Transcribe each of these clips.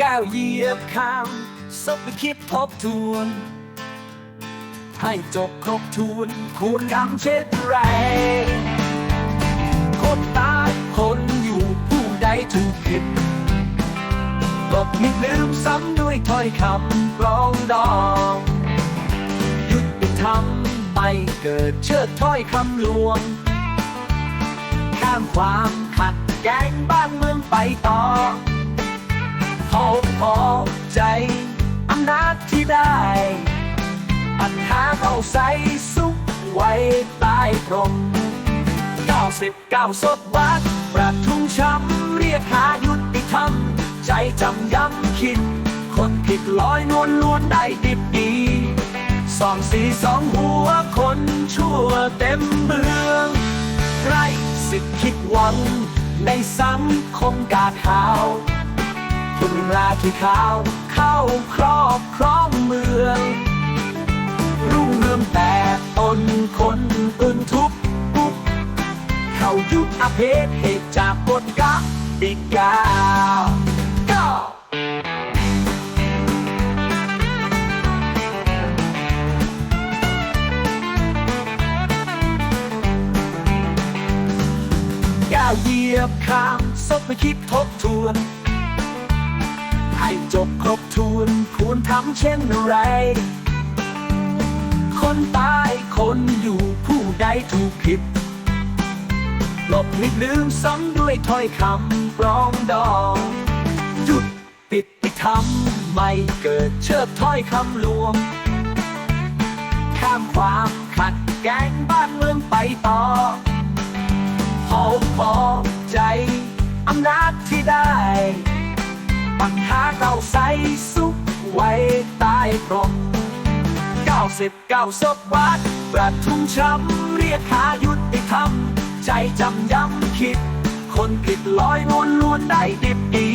ก้าวเหยียบข้ามซบไปคิดทบทวน ให้จบครบทูนคุณทำเช่นไรคนตายคนอยู่ผู้ใดถูกผิดหลบมิดลืมซ้ำด้วยถ้อยคำรองดองหยุติธรรมไม่เกิดเชิดถ้อยคำลวง ข้ามความขัดแย้งบ้านเมืองไปต่อ พอพอใจอำนาจที่ได้ ปัญหาเขาใส่สุขไว้ใต้พรม99ศตวรรประทุมช้ำเรียกหายุติธรรม ใจจำย้ำคิด คนผิดลอยนวลล้วนได้ดิบดีสองสีสองหัวคนชั่วเต็มเมืองไรสิทธิคิดหวังในสังคมกาดขาว คุณราที่ขาวเข้าครอบครองเมือง รุ่งเรืองแต่ตนคนอื่นทุบปุ๊บเข้ายุคอาเพศเหตุจากบทกะติกาก็ก้าวเหยียบข้ามซบไปคิดทบทวน ให้จบครบทูนควรทำเช่นไร คนตายคนอยู่ผู้ใดถูกผิดหลบหลีกลืมซ้ำด้วยถ้อยคำปรองดองหยุดปิดปิดทำไม่เกิดเชิดถ้อยคำลวง ข้ามความขัดแย้งบ้านเมืองไปต่อ ปัญหาเราใส่สุขไว้ใต้พรม99ศตวรรษประทุมช้ำเรียกหายุติธรรม ใจจำย้ำคิด คนผิดลอยนวลล้วนได้ดิบดี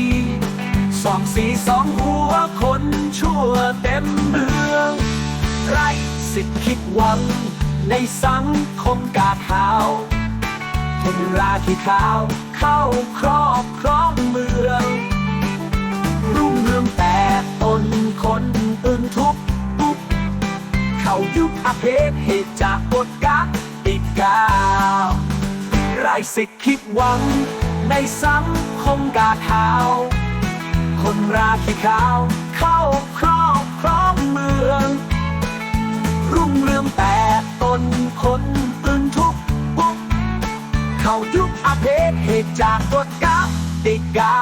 สองสีสองหัวคนชั่วเต็มเมือง ไรสิทธิคิดหวัง ในสังคมกาขาวเห็นราที่ขาวเข้าครอบครองเมืองรุ่ง ยุคอาเพศเหตุจากบทกะอีกกาวไรสิทธิ์คิดหวัง ในสังคมกาขาวคนราที่ขาว เข้าครอบครองเมือง รุ่งเรืองแต่ตนคนอื่นทุกปุ๊บเข้ายุคอาเพศเหตุจากกฎกติกา